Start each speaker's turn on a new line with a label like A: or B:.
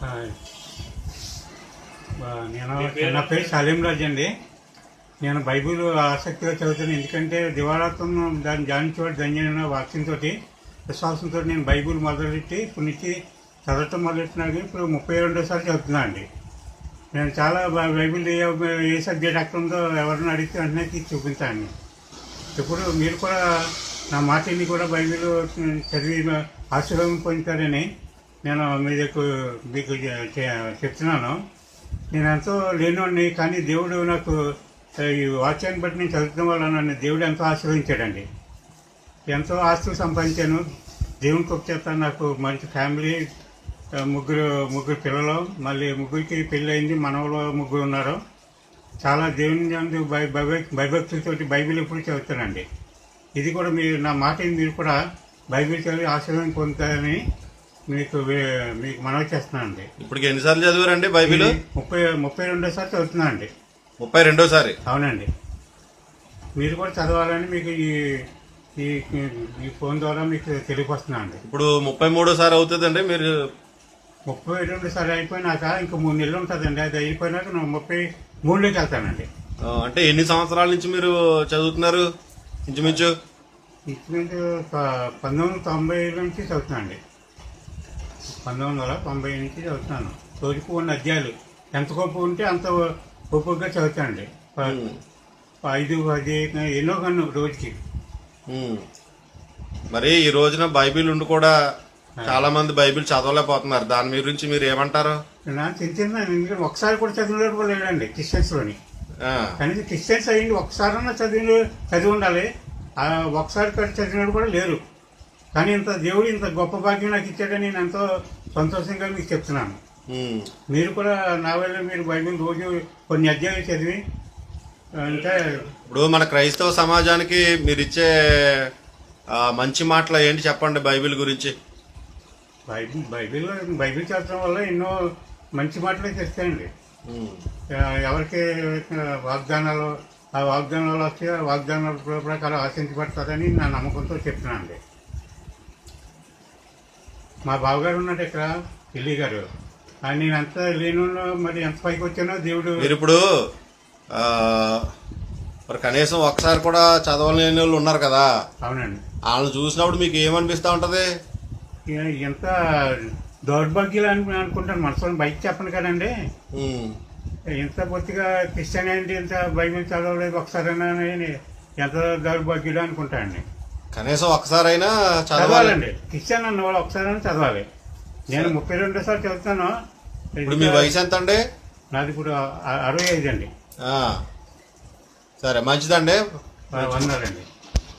A: Hi. నేను నా పేరు సలీం రాజ్ అండి. నేను బైబిల్ ఆసక్తిగా చదువుతాను ఎందుకంటే దివాళాత్వం దాన్ని ధ్యానించేవాడు ధన్యమైన వాక్యంతో విశ్వాసంతో నేను బైబిల్ మొదలెట్టి ఇప్పుడు నుంచి చదవటం మొదలెట్టినాక ఇప్పుడు ముప్పై రెండోసారి చదువుతున్నా అండి. నేను చాలా బైబిల్ ఏ ఏ సబ్జెక్ట్ అక్కడ ఉందో ఎవరిని అడిగితే వెంటనే తీసి చూపించాను ఇప్పుడు మీరు కూడా నా మాటని కూడా బైబిల్ చదివి ఆశీర్వాదం పొందుతారని నేను మీకు మీకు చెప్తున్నాను. నేను ఎంతో లేనివాడిని కానీ దేవుడు నాకు ఈ వాక్యాన్ని బట్టి నేను చదువుతున్న వల్ల నన్ను దేవుడు ఎంతో ఆశ్రయించాడండి ఎంతో ఆస్తులు సంపాదించాను. దేవుని కృప చేత నాకు మంచి ఫ్యామిలీ ముగ్గురు ముగ్గురు పిల్లలు మళ్ళీ ముగ్గురికి పెళ్ళి అయింది మనవలు ముగ్గురు ఉన్నారు. చాలా దేవుని బై భయ భయ- భయభక్తులతోటి బైబిల్ ఎప్పుడు చదువుతానండి ఇది కూడా మీరు నా మాట మీరు కూడా బైబిల్ చదివి ఆశీర్వాదం పొందుతారని మీకు వే- మీకు మనవి చేస్తున్నానండి
B: ఇప్పటికి ఎన్నిసార్లు చదివారండి బైబిల్?
A: ఇది ముప్పై ముప్పై రెండోసారి చదువుతున్నానండి
B: ముప్పై రెండోసారి.
A: అవునండి. మీరు కూడా చదవాలని మీకు ఈ ఈ ఈ ఫోన్ ద్వారా మీకు తెలియపరుస్తున్నానండి
B: ఇప్పుడు ముప్పై మూడోసారి అవుతుందండి మీరు
A: ముప్పై రెండు సార్లు అయిపోయినాక ఇంకా మూడు నెలలు ఉంటుందండి. అది అయిపోయినాక నేను ముప్పై మూడులోకి వెళ్తానండి.
B: ఆ, అంటే ఎన్ని సంవత్సరాల నుంచి మీరు చదువుతున్నారు ఇంచుమించు?
A: ఇంచుమించు ప- పంతొమ్మిది వందల తొంభై నుంచి చదువుతున్నానండి పంతొమ్మిది వందల తొంభై నుంచి చదువుతున్నాను. రోజుకు కొన్ని అధ్యాయులు. ఎంత గొప్ప ఉంటే అంత గొప్పగా చదువుతానండి. ఐదు పది ఎన్నో కన్ను రోజుకి.
B: మరి ఈ రోజున బైబిల్ ఉండి కూడా చాలా మంది బైబిల్ చదవలేకపోతున్నారు. దాని గురించి మీరు ఏమంటారు?
A: ఒకసారి కూడా చదివినట్టు కూడా లేదండి క్రిస్టియన్స్లోని. కనీసం క్రిస్టియన్స్ అయ్యింది. ఒకసారన్నా చదివి చదివి ఉండాలి. ఒకసారి కూడా చదివినట్టు కూడా లేరు. కానీ ఇంత దేవుడు ఇంత గొప్ప భాగ్యం నాకు ఇచ్చాడని నేను ఎంతో సంతోషంగా మీకు చెప్తున్నాను. మీరు కూడా నా వల్ల మీరు బైబిల్ రోజు కొన్ని అధ్యాయులు చదివి అంటే
B: ఇప్పుడు మన క్రైస్తవ సమాజానికి మీరు ఇచ్చే మంచి మాటలు ఏంటి చెప్పండి బైబిల్ గురించి?
A: బైబిల్ బైబిల్ బైబిల్ చదవడం వల్ల ఎన్నో మంచి మాటలే చెప్తాయండి ఆ, ఎవరికి వాగ్దానాలు ఆ వాగ్దానాలు వస్తే ఆ వాగ్దానాల ప్రకారం ఆశించబడతారని నా నమ్మకంతో చెప్తున్నాను అండి మా బావగారు ఉన్నాడు ఇక్కడ ఢిల్లీ గారు. నేను ఎంత లేను మరి ఎంత పైకి వచ్చానో దేవుడు.
B: మీరు ఇప్పుడు మరి కనీసం ఒకసారి కూడా చదవలేని వాళ్ళు ఉన్నారు కదా.
A: అవునండి.
B: వాళ్ళని చూసినప్పుడు మీకు ఏమనిపిస్తా ఉంటది?
A: ఎంత దౌర్భాగ్యాలు అని అనుకుంటాను మనసులో బయట చెప్పను కదండి. ఎంత బొత్తిగా క్రిస్టియానిటీ ఎంత బైబిల్ చదవలేదు ఒకసారైనా అని ఎంత దౌర్భాగ్యుడు అనుకుంటానండి
B: కనీసం ఒకసారైనా చదవాలి.
A: చదవాలండి. క్రిస్టియన్ అన్న వాళ్ళు ఒకసారైనా చదవాలి. నేను ముప్పై రెండో సార్లు చదువుతాను
B: ఇప్పుడు మీ వయసు ఎంత అండి
A: నాది ఇప్పుడు అరవై ఐదు అండి.
B: సరే మంచిదండి.
A: వందలండి.